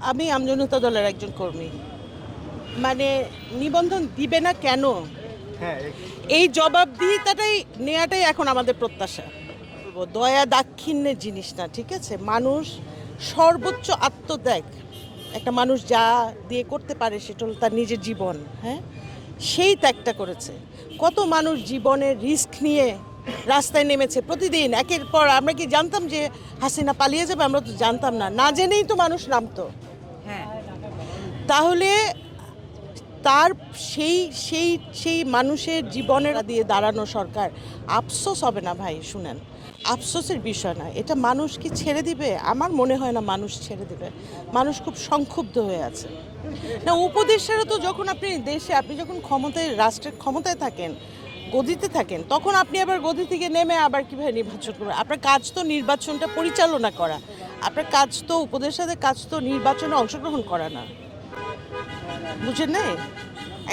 আমি আমজনতা দলের একজন কর্মী। মানে নিবন্ধন দিবে না কেন? হ্যাঁ এই জবাবদিহিতাটাই নেওয়াটাই এখন আমাদের প্রত্যাশা। দয়া দাক্ষিণ্যের জিনিস না ঠিক আছে? মানুষ সর্বোচ্চ আত্মত্যাগ। একটা মানুষ যা দিয়ে করতে পারে সেটা হলো তার নিজের জীবন হ্যাঁ? সেই ত্যাগটা করেছে। কত মানুষ জীবনের রিস্ক নিয়ে রাস্তায় নেমেছে প্রতিদিন একের পর আমরা কি জানতাম যে হাসিনা পালিয়ে যাবে? আমরা তো জানতাম না। না জেনেই তো মানুষ নামতো। হ্যাঁ। তাহলে তার সেই সেই সেই মানুষের জীবনের দিয়ে দাঁড়ানো সরকার আফসোস হবে না ভাই শুনেন। আফসোসের বিষয় না এটা মানুষ কি ছেড়ে দিবে? আমার মনে হয় না মানুষ ছেড়ে দিবে। মানুষ খুব সংক্ষুব্ধ হয়ে আছে। না উপদেশেরও তো যখন আপনি দেশে আপনি যখন ক্ষমতায় রাষ্ট্রের ক্ষমতায় থাকেন গদিতে থাকেন, তখন আপনি আবার গদি থেকে নেমে আবার কীভাবে নির্বাচন করবেন? আপনার কাজ তো নির্বাচনটা পরিচালনা করা, আপনার কাজ তো উপদেষ্টাদের কাজ তো নির্বাচনে অংশগ্রহণ করা না। বুঝেন নাই?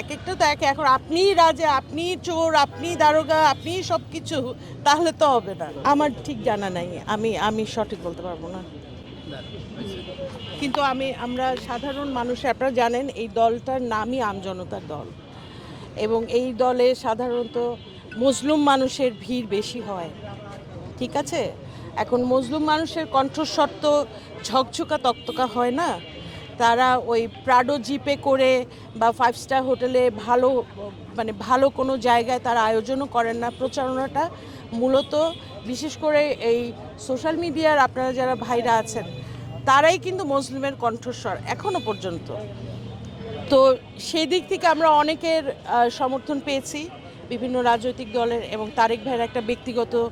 এক একটা তো এক, এখন আপনি রাজা, আপনি চোর, আপনি দারোগা, আপনি সব কিছু তাহলে তো হবে না। আমার ঠিক জানা নাই, আমি আমি সঠিক বলতে পারব না। কিন্তু আমি, আমরা সাধারণ মানুষ, আপনারা জানেন এই দলটার নামই আমজনতার দল। এবং এই দলে সাধারণত মুসলিম মানুষের ভিড় বেশি হয়। ঠিক আছে? এখন মুসলিম মানুষের কণ্ঠস্বর তো ঝকঝকা, তক্তকা হয় না? তারা ওই প্রাডো জিপে করে বা ফাইভ স্টার হোটেলে ভালো মানে ভালো কোনো জায়গায় তারা আয়োজনও করেন না। প্রচারণাটা মূলত বিশেষ করে এই সোশ্যাল মিডিয়ার আপনারা যারা ভাইরা আছেন, তারাই কিন্তু মুসলিমের কণ্ঠস্বর এখনও পর্যন্ত। তো সেই দিক থেকে আমরা অনেকের সমর্থন পেয়েছি বিভিন্ন রাজনৈতিক দলের এবং তারেক ভাইয়ের একটা ব্যক্তিগত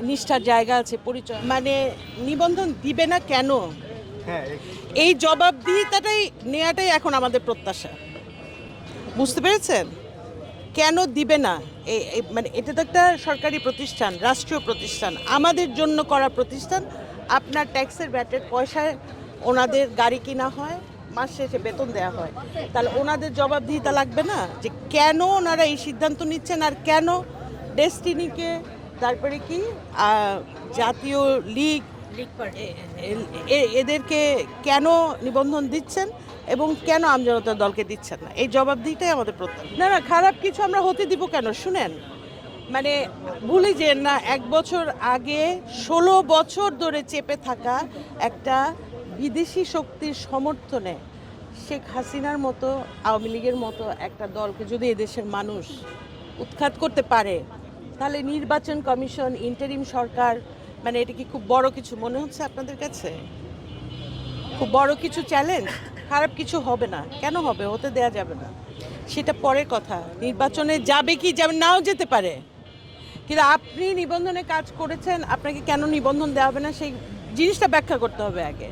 নিষ্ঠার জায়গা আছে পরিচয় মানে নিবন্ধন দিবে না কেন? হ্যাঁ এই জবাবদিহিতাটাই নেওয়াটাই এখন আমাদের প্রত্যাশা। বুঝতে পেরেছেন? কেন দিবে না? এই- এই- মানে এটা তো একটা সরকারি প্রতিষ্ঠান রাষ্ট্রীয় প্রতিষ্ঠান। আমাদের জন্য করা প্রতিষ্ঠান আপনার ট্যাক্সের ব্যাটের পয়সায় ওনাদের গাড়ি কিনা হয় মাস শেষে বেতন দেওয়া হয়। তাহলে ওনাদের জবাবদিহিতা লাগবে না? যে কেন ওনারা এই সিদ্ধান্ত নিচ্ছেন আর কেন ডেস্টিনিকে তারপরে কি জাতীয় লীগ এদেরকে কেন নিবন্ধন দিচ্ছেন এবং কেন আমজনতার দলকে দিচ্ছেন না? এই জবাবদিহিটাই আমাদের প্রত্যাশা। না না খারাপ কিছু আমরা হতে দিব কেন? শুনেন মানে ভুলে যে না এক বছর আগে ষোলো বছর ধরে চেপে থাকা একটা বিদেশি শক্তির সমর্থনে শেখ হাসিনার মতো, আওয়ামী লীগের মতো একটা দলকে যদি এদেশের মানুষ উৎখাত করতে পারে, তাহলে নির্বাচন কমিশন, ইন্টারিম সরকার মানে এটা কি খুব বড় কিছু মনে হচ্ছে আপনাদের কাছে? খুব বড় কিছু চ্যালেঞ্জ খারাপ কিছু হবে না। কেন হবে? হতে দেয়া যাবে না। সেটা পরের কথা। নির্বাচনে যাবে কি, যাবে নাও যেতে পারে। কিন্তু আপনি নিবন্ধনে কাজ করেছেন, আপনাকে কেন নিবন্ধন দেওয়া হবে না? সেই জিনিসটা ব্যাখ্যা করতে হবে আগে।